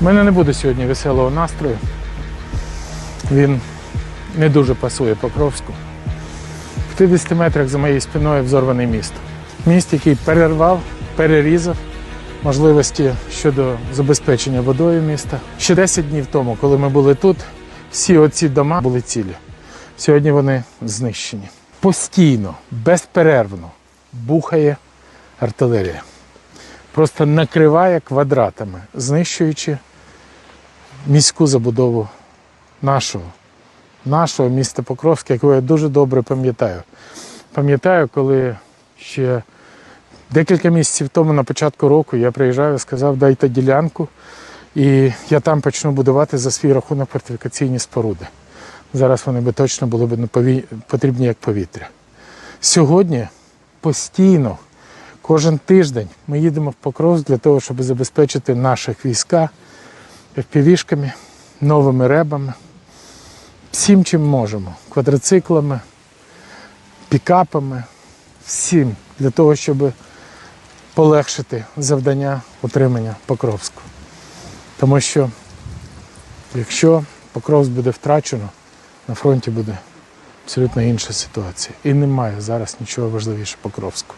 У мене не буде сьогодні веселого настрою. Він не дуже пасує Покровську. В 50 метрах за моєю спиною взорваний міст. Міст, який перервав, перерізав можливості щодо забезпечення водою міста. Ще 10 днів тому, коли ми були тут, всі оці дома були цілі. Сьогодні вони знищені. Постійно, безперервно бухає артилерія. Просто накриває квадратами, знищуючи міську забудову нашого, нашого міста Покровська, якого я дуже добре пам'ятаю. Пам'ятаю, коли ще декілька місяців тому на початку року я приїжджав і сказав, дайте ділянку, і я там почну будувати за свій рахунок фортифікаційні споруди. Зараз вони би точно були б потрібні як повітря. Сьогодні постійно, кожен тиждень ми їдемо в Покровськ для того, щоб забезпечити наших війська FPV-шками, новими ребами, всім, чим можемо, квадроциклами, пікапами, всім для того, щоб полегшити завдання утримання Покровську. Тому що якщо Покровськ буде втрачено, на фронті буде абсолютно інша ситуація. І немає зараз нічого важливіше Покровську.